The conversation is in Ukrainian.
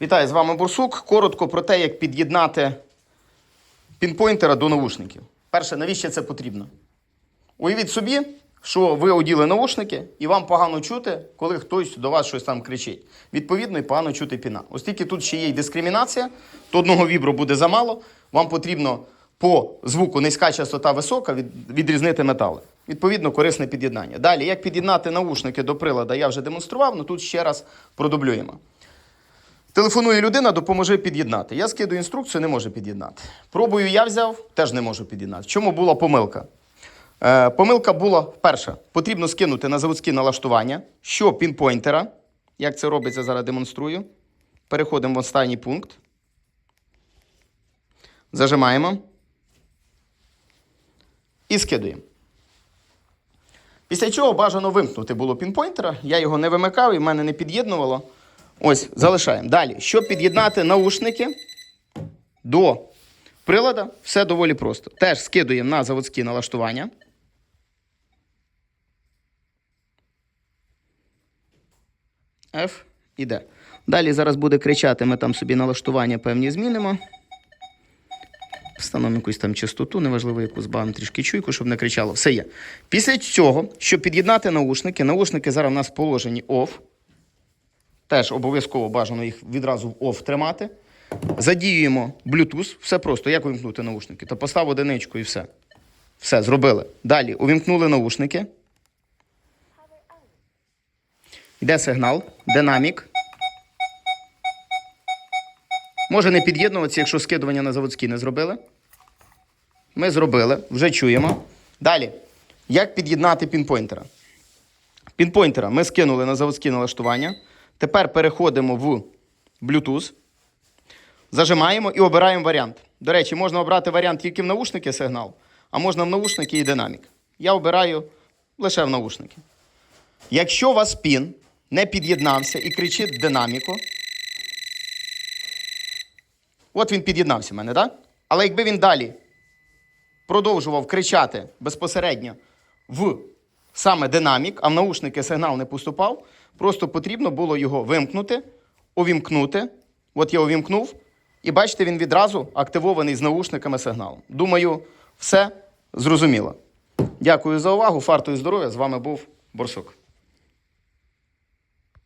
Вітаю, з вами Бурсук. Коротко про те, як під'єднати пінпойнтера до навушників. Перше, навіщо це потрібно? Уявіть собі, що ви оділи наушники і вам погано чути, коли хтось до вас щось там кричить. Відповідно, і погано чути піна. Оскільки тут ще є й дискримінація, то одного вібру буде замало, вам потрібно по звуку низька частота висока відрізнити метали. Відповідно, корисне під'єднання. Далі, як під'єднати наушники до прилада, я вже демонстрував, але тут ще раз продублюємо. Телефонує людина, допоможи під'єднати. Я скидую інструкцію, не можу під'єднати. Пробую я взяв, теж не можу під'єднати. В чому була помилка? Е, помилка була перша. Потрібно скинути на заводські налаштування, що пінпойнтера. Як це робиться, зараз демонструю. Переходимо в останній пункт. Зажимаємо. І скидуємо. Після чого бажано вимкнути було пінпойнтера. Я його не вимикав і в мене не під'єднувало. Ось, залишаємо. Далі, щоб під'єднати наушники до прилада, все доволі просто. Теж скидуємо на заводські налаштування. F і D. Далі зараз буде кричати, ми там собі налаштування певні змінимо. Встановимо якусь там частоту, неважливо, яку збавимо трішки чуйку, щоб не кричало. Все є. Після цього, щоб під'єднати наушники, наушники зараз у нас положені OFF. Теж обов'язково бажано їх відразу в OFF тримати. Задіюємо Bluetooth. Все просто, як увімкнути наушники. То постав одиничку і все. Все, зробили. Далі увімкнули наушники. Йде сигнал, динамік. Може не під'єднуватися, якщо скидування на заводські не зробили. Ми зробили, вже чуємо. Далі. Як під'єднати пінпойнтера? Пінпойнтера ми скинули на заводські налаштування. Тепер переходимо в Bluetooth. Зажимаємо і обираємо варіант. До речі, можна обрати варіант тільки в наушники сигнал, а можна в наушники і динамік. Я обираю лише в наушники. Якщо у вас пін не під'єднався і кричить динаміку, от він під'єднався в мене, так? Але якби він далі продовжував кричати безпосередньо в саме динамік, а в наушники сигнал не поступав, просто потрібно було його вимкнути, увімкнути. От я увімкнув, і бачите, він відразу активований з наушниками сигналом. Думаю, все зрозуміло. Дякую за увагу. Фарту і здоров'я. З вами був Борсук.